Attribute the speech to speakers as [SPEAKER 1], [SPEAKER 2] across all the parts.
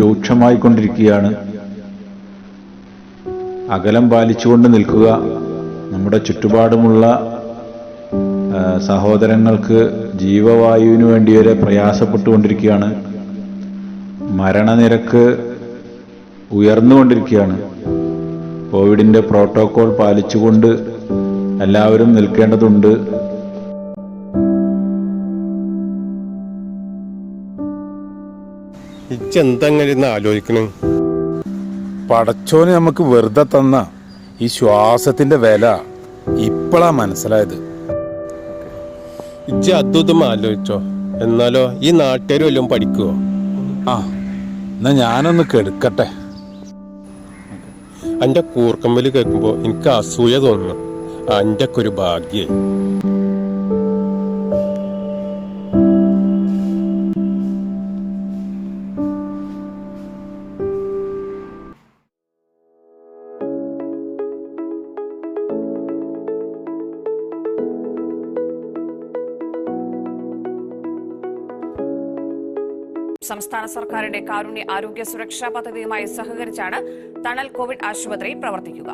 [SPEAKER 1] അതിരൂക്ഷമായിക്കൊണ്ടിരിക്കുകയാണ് അകലം പാലിച്ചുകൊണ്ട് നിൽക്കുക. നമ്മുടെ ചുറ്റുപാടുമുള്ള സഹോദരങ്ങൾക്ക് ജീവവായുവിന് വേണ്ടി വരെ പ്രയാസപ്പെട്ടുകൊണ്ടിരിക്കുകയാണ്. മരണനിരക്ക് ഉയർന്നുകൊണ്ടിരിക്കുകയാണ്. കോവിഡിന്റെ പ്രോട്ടോകോൾ പാലിച്ചുകൊണ്ട് എല്ലാവരും നിൽക്കേണ്ടതുണ്ട്.
[SPEAKER 2] ഇച്ചെന്തങ്ങനെ ഇരുന്ന് ആലോചിക്കണ്?
[SPEAKER 3] പടച്ചോന് നമുക്ക് വെറുതെ തന്ന ഈ ശ്വാസത്തിന്റെ വില ഇപ്പോഴാ മനസ്സിലായത്.
[SPEAKER 2] ഇജ്ജ് അതും ആലോചിച്ചോ. എന്നാലോ ഈ നാട്ടുകാർ വല്ലതും പഠിക്കുവോ
[SPEAKER 3] ആ എന്നാ ഞാനൊന്ന് കെടുക്കട്ടെ.
[SPEAKER 2] എന്റെ കൂർക്കമ്പൽ കേൾക്കുമ്പോൾ എനിക്ക് അസൂയ തോന്നുന്നു. എന്റെ ഒക്കെ ഒരു ഭാഗ്യേ
[SPEAKER 4] സംസ്ഥാന സർക്കാരിന്റെ കാരുണ്യ ആരോഗ്യ സുരക്ഷാ പദ്ധതിയുമായി സഹകരിച്ചാണ് തണൽ കോവിഡ് ആശുപത്രി പ്രവർത്തിക്കുക.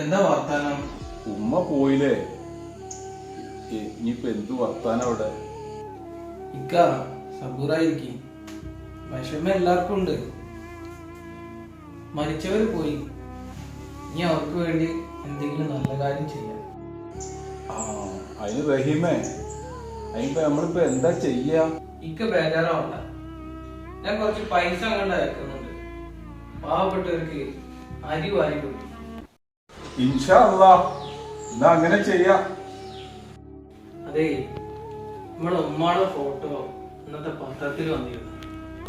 [SPEAKER 5] എന്താ വർത്താനം?
[SPEAKER 3] ഉമ്മ പോയില്ലേ? ഇനിയിപ്പോ എന്ത് വർത്താനം അവിടെ?
[SPEAKER 5] ഇക്ക സബൂറായിരിക്കും. വിഷമം എല്ലാവർക്കും ഉണ്ട്. മരിച്ചവർ പോയി. ഇനി അവർക്ക് വേണ്ടി എന്തെങ്കിലും നല്ല കാര്യം ചെയ്യാം.
[SPEAKER 3] ആ അതിന് റഹീമേ അതിനിപ്പോ നമ്മളിപ്പോ എന്താ ചെയ്യാ?
[SPEAKER 5] ഇക്ക ബേജാറാവണ്ട. ഞാൻ കുറച്ച് പൈസ അങ്ങോട്ട് അയക്കുന്നുണ്ട്. പാവപ്പെട്ടവർക്ക് അരി വാരി കൊടുക്കും.
[SPEAKER 3] ഇൻഷാ അല്ലാ എന്നാ അങ്ങനെ ചെയ്യാം.
[SPEAKER 5] അതെ നമ്മളെ ഉമ്മാടെ ഫോട്ടോ ഇന്നത്തെ പത്രത്തിൽ വന്നിരുന്നു.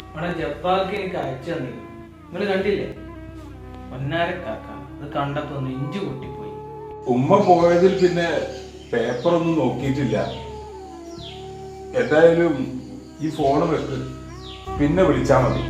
[SPEAKER 5] നമ്മുടെ ജപ്പാൽക്ക് എനിക്ക് അയച്ചു തന്നിരുന്നു. നിങ്ങൾ കണ്ടില്ലേ? പൊന്നാരക്കാക്ക. അത് കണ്ടപ്പോ ഇഞ്ചു പൊട്ടിപ്പോയി.
[SPEAKER 3] ഉമ്മ പോയതിൽ പിന്നെ പേപ്പറൊന്നും നോക്കിയിട്ടില്ല. എന്തായാലും ഈ ഫോണ് വെക്ക് പിന്നെ വിളിച്ചാൽ മതി.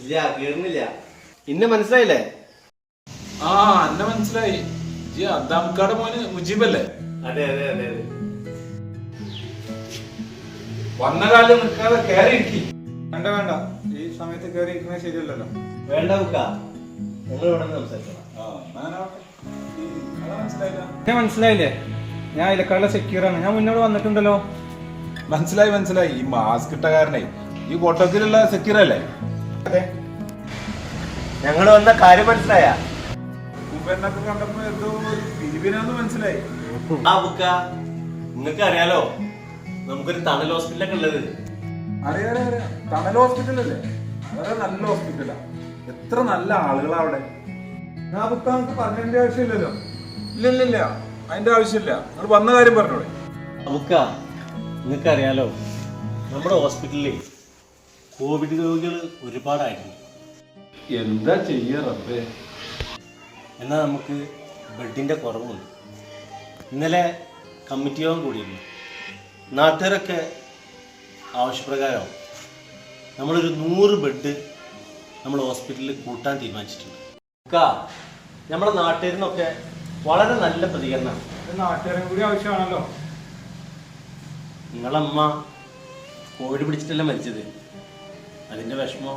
[SPEAKER 6] ഇല്ല കേറുന്നില്ല. ഇന്നെ മനസ്സിലായില്ലേ?
[SPEAKER 3] ആ എന്നെ മനസ്സിലായി. ജി അദ്ദാംക്കാട് മോന് മുജീബല്ലേ?
[SPEAKER 6] അതെ അതെ അതെ അതെ.
[SPEAKER 3] വന്ന കാലം നിൽക്കാതെ കയറി ഇരിക്കി
[SPEAKER 7] വേണ്ട വേണ്ട. ഈ സമയത്ത് കയറി ഇരിക്കുന്നത് ശരിയല്ലല്ലോ.
[SPEAKER 6] വേണ്ട ബുക്ക നിങ്ങൾ ഇവിടെ നിന്ന് സംസാരിക്കണം
[SPEAKER 3] മനസ്സിലായില്ല?
[SPEAKER 7] ഞാൻ ഇലക്കാടിലെ സെക്യൂറാണ് ഞാൻ മുന്നോട്ട് വന്നിട്ടുണ്ടല്ലോ.
[SPEAKER 3] മനസ്സിലായി മനസ്സിലായി. ഈ മാസ്ക് ഇട്ട കാരണേ ഈ കോട്ടക്കിലുള്ള സെക്യൂർ അല്ലേ?
[SPEAKER 6] ഞങ്ങൾ വന്ന കാര്യം മനസ്സിലായ?
[SPEAKER 3] കണ്ടപ്പോ എന്തോ പിരിവിനാന്ന് മനസ്സിലായി.
[SPEAKER 6] ആ ബുക്ക നിങ്ങൾക്ക് അറിയാലോ നമുക്കൊരു തണൽ ഹോസ്പിറ്റലൊക്കെ ഉള്ളത്.
[SPEAKER 3] അറിയാം തണൽ ഹോസ്പിറ്റലല്ലേ? വളരെ നല്ല ഹോസ്പിറ്റലാ. എത്ര നല്ല ആളുകളാ അവിടെ.
[SPEAKER 7] ആ ബുക്ക് നമുക്ക് പറഞ്ഞതിന്റെ ആവശ്യമില്ലല്ലോ.
[SPEAKER 3] ഇല്ല ഇല്ല ഇല്ല. അതിന്റെ ആവശ്യമില്ല. നിങ്ങൾ വന്ന കാര്യം പറഞ്ഞോളെ.
[SPEAKER 6] നമുക്ക നിങ്ങൾക്ക് അറിയാലോ നമ്മുടെ ഹോസ്പിറ്റലിൽ കോവിഡ് രോഗികൾ ഒരുപാടായിരുന്നു.
[SPEAKER 3] എന്താ ചെയ്യാ റബ്ബേ?
[SPEAKER 6] എന്നാൽ നമുക്ക് ബെഡിന്റെ കുറവുണ്ട്. ഇന്നലെ കമ്മിറ്റി യോഗം കൂടിയിരുന്നു. നാട്ടുകാരൊക്കെ ആവശ്യപ്രകാരം നമ്മളൊരു നൂറ് ബെഡ് നമ്മൾ ഹോസ്പിറ്റലിൽ കൂട്ടാൻ തീരുമാനിച്ചിട്ടുണ്ട്. നമ്മുടെ നാട്ടുകാരിൽ നിന്നൊക്കെ വളരെ നല്ല പ്രതികരണമാണ്
[SPEAKER 7] നാട്ടുകാരും കൂടി ആവശ്യമാണല്ലോ.
[SPEAKER 6] നിങ്ങളമ്മ കോഴി പിടിച്ചിട്ടല്ല മരിച്ചത്? അതിന്റെ വിഷമോ?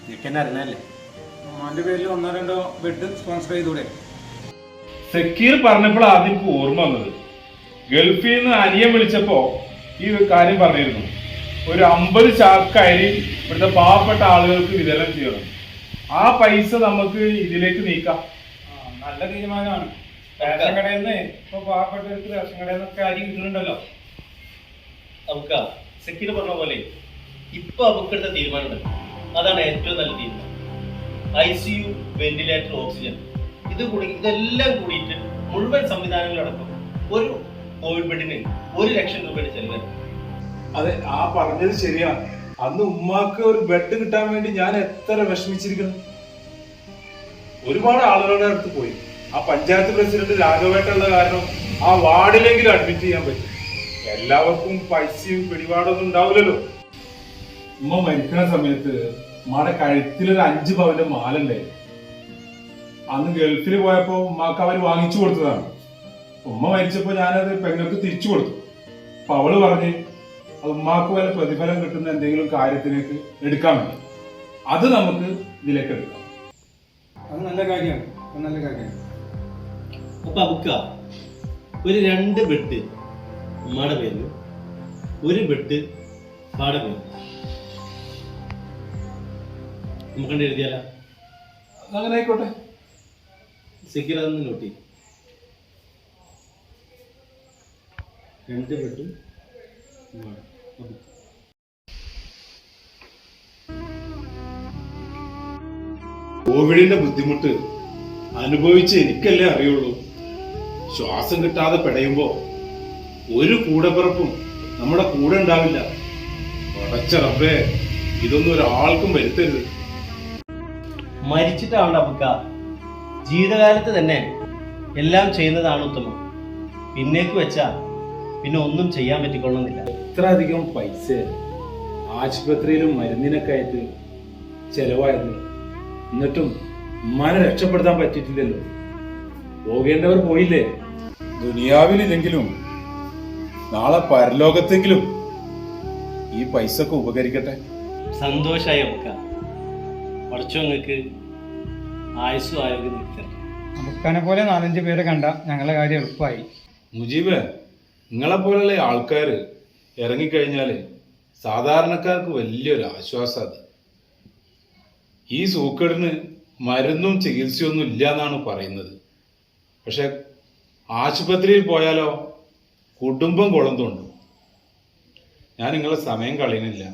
[SPEAKER 6] നിങ്ങൾക്ക് തന്നെ അറിഞ്ഞല്ലേ
[SPEAKER 7] അമ്മാന്റെ പേരിൽ ഒന്നോ രണ്ടോ ബെഡ് സ്പോൺസർ ചെയ്തൂടെ?
[SPEAKER 8] സക്കീർ പറഞ്ഞപ്പോൾ ആദ്യം ഓർമ്മ വന്നത്. ഗൾഫിൽ നിന്ന് അനിയൻ വിളിച്ചപ്പോ ഈ ഒരു കാര്യം പറഞ്ഞിരുന്നു. ഒരു അമ്പത് ചാക്ക് അരി ഇവിടുത്തെ പാവപ്പെട്ട ആളുകൾക്ക് വിതരണം ചെയ്യണം. ആ പൈസ നമുക്ക് ഇതിലേക്ക് നീക്കാം.
[SPEAKER 7] നല്ല തീരുമാനമാണ്. റേഷൻ കടയിൽ നിന്ന് ഇപ്പൊ പാവപ്പെട്ടവർക്ക് റേഷൻ കടയിൽ നിന്നൊക്കെ അരി കിട്ടുന്നുണ്ടല്ലോ.
[SPEAKER 6] നമുക്ക് സെക്യൂർ പറഞ്ഞ പോലെ ഇപ്പൊ അവക്കെടുത്ത തീരുമാനമുണ്ട്. അതാണ് ഏറ്റവും നല്ല തീരുമാനം. I C U ventilator oxygen ഇത് കൂടി ഇതെല്ലാം കൂടിയിട്ട് മുഴുവൻ സംവിധാനങ്ങളടക്കം ഒരു കോവിഡ് ബെഡിന് ഒരു ലക്ഷം രൂപയുടെ ചെലവ്
[SPEAKER 3] അതെ ആ പറഞ്ഞത് ശരിയാണ്. അന്ന് ഉമ്മാക്ക് ഒരു ബെഡ് കിട്ടാൻ വേണ്ടി ഞാൻ എത്ര വിഷമിച്ചിരിക്കുന്നു. ഒരുപാട് ആളുകളുടെ അടുത്ത് പോയി. ആ പഞ്ചായത്ത് പ്രസിഡന്റ് രാഘവേട്ടുള്ള കാരണം ആ വാർഡിലെങ്കിലും അഡ്മിറ്റ് ചെയ്യാൻ പറ്റും. എല്ലാവർക്കും പൈസയും പിടിപാടൊന്നും ഉണ്ടാവില്ലല്ലോ. ഉമ്മ മരിക്കുന്ന സമയത്ത് ഉമ്മയുടെ കഴുത്തിലൊരു അഞ്ച് പവന്റെ മാലണ്ടേ അന്ന് ഗൾഫിൽ പോയപ്പോ ഉമ്മാക്ക് അവർ വാങ്ങിച്ചു കൊടുത്തതാണ്. ഉമ്മ മരിച്ചപ്പോ ഞാനത് പെങ്ങൾക്ക് തിരിച്ചു കൊടുത്തു. അപ്പൊ അവൾ പറഞ്ഞ് അത് ഉമ്മാക്ക് വല്ല പ്രതിഫലം കിട്ടുന്ന എന്തെങ്കിലും കാര്യത്തിലേക്ക് എടുക്കാൻ വേണ്ടി. അത് നമുക്ക് ഇതിലേക്ക് എടുക്കാം
[SPEAKER 7] അത് നല്ല കാര്യമാണ്. നല്ല കാര്യമാണ്.
[SPEAKER 6] അപ്പൊ അബുക്ക ഒരു രണ്ട് ബെഡ് ഉമ്മയുടെ പേരിൽ ഒരു ബെഡ് പാടെ പേര് നമുക്ക് എഴുതിയാലോ?
[SPEAKER 3] അങ്ങനെ ആയിക്കോട്ടെ.
[SPEAKER 6] അതൊന്ന് നോട്ട് ചെയ്യും. രണ്ട് ബെഡും. അബുക്ക.
[SPEAKER 3] കോവിഡിന്റെ ബുദ്ധിമുട്ട് അനുഭവിച്ച് എനിക്കല്ലേ അറിയുള്ളൂ. ശ്വാസം കിട്ടാതെ പിടയുമ്പോ ഒരു കൂടെപ്പിറപ്പും നമ്മുടെ കൂടെ ഉണ്ടാവില്ല. പടച്ച റബ്ബേ ഇതൊന്നും ഒരാൾക്കും വരുത്തരുത്.
[SPEAKER 6] മരിച്ചിട്ടാവണ്ട അബുക്ക. ജീവിതകാലത്ത് തന്നെ എല്ലാം ചെയ്യുന്നതാണ് ഉത്തമം. പിന്നേക്ക് വെച്ചാ പിന്നെ ഒന്നും ചെയ്യാൻ പറ്റിക്കൊള്ളുന്നില്ല.
[SPEAKER 3] ഇത്ര അധികം പൈസ ആശുപത്രിയിലും മരുന്നിനൊക്കെ ആയിട്ട് ചെലവായത് എന്നിട്ടും ഉമ്മാനെ രക്ഷപ്പെടുത്താൻ പറ്റിയിട്ടില്ലല്ലോ. പോകേണ്ടവർ പോയില്ലേ? ദുനിയാവിലില്ലെങ്കിലും നാളെ പരലോകത്തെങ്കിലും ഈ പൈസക്ക് ഉപകരിക്കട്ടെ.
[SPEAKER 6] സന്തോഷായി അബുക്ക പഠിച്ചവങ്ങൾക്ക് ആയുസ്സും ആരോഗ്യം നിർത്തണം.
[SPEAKER 7] നമുക്കനെ പോലെ നാലഞ്ച് പേരെ കണ്ട ഞങ്ങളെ കാര്യം എളുപ്പമായി.
[SPEAKER 3] മുജീബ് നിങ്ങളെ പോലുള്ള ആൾക്കാർ ഇറങ്ങിക്കഴിഞ്ഞാൽ സാധാരണക്കാർക്ക് വലിയൊരു ആശ്വാസം അത്. ഈ സൂക്കേടിന് മരുന്നും ചികിത്സയൊന്നും ഇല്ല എന്നാണ് പറയുന്നത്. പക്ഷെ ആശുപത്രിയിൽ പോയാലോ കുടുംബം കുളം ഞാൻ നിങ്ങളെ സമയം കളയുന്നില്ല.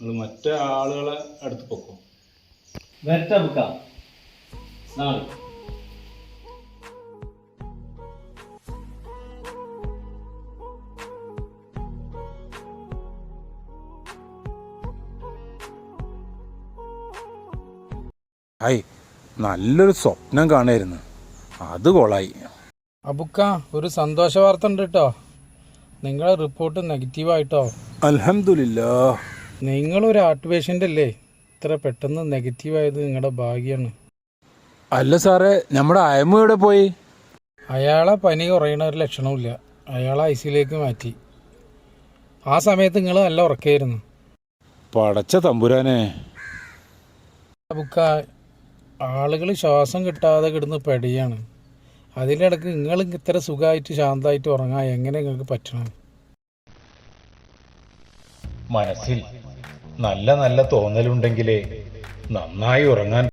[SPEAKER 3] നിങ്ങൾ മറ്റേ ആളുകളെ അടുത്ത് പൊക്കോ.
[SPEAKER 6] വരട്ടെ നാളെ.
[SPEAKER 9] ഹായ് നല്ലൊരു സ്വപ്നം കാണായിരുന്നു. അത് കൊളായി.
[SPEAKER 10] അബുക്ക ഒരു സന്തോഷ വാർത്ത ഉണ്ട് കേട്ടോ നിങ്ങളെ റിപ്പോർട്ട് നെഗറ്റീവായിട്ടോ
[SPEAKER 9] അൽഹംദുലില്ലാ.
[SPEAKER 10] നിങ്ങളൊരു ഹാർട്ട് പേഷ്യന്റ് അല്ലേ? ഇത്ര പെട്ടെന്ന് നെഗറ്റീവായത് നിങ്ങളുടെ ഭാഗ്യമാണ്
[SPEAKER 9] അല്ല സാറേ നമ്മുടെ അയമ എവിടെ പോയി?
[SPEAKER 10] അയാളെ പനി കുറയണ ഒരു ലക്ഷണമില്ല അയാളെ ഐ സിയിലേക്ക് മാറ്റി. ആ സമയത്ത് നിങ്ങൾ നല്ല ഉറക്കായിരുന്നു.
[SPEAKER 9] പടച്ച തമ്പുരാനെ.
[SPEAKER 10] അബുക്ക ആളുകൾ ശ്വാസം കിട്ടാതെ കിടന്ന് പെടിയാണ്. അതിലിടക്ക് നിങ്ങൾ ഇത്ര സുഖമായിട്ട് ശാന്തമായിട്ട് ഉറങ്ങാൻ എങ്ങനെ നിങ്ങൾക്ക് പറ്റണം?
[SPEAKER 1] മനസ്സിൽ നല്ല നല്ല തോന്നലുണ്ടെങ്കിലേ നന്നായി ഉറങ്ങാൻ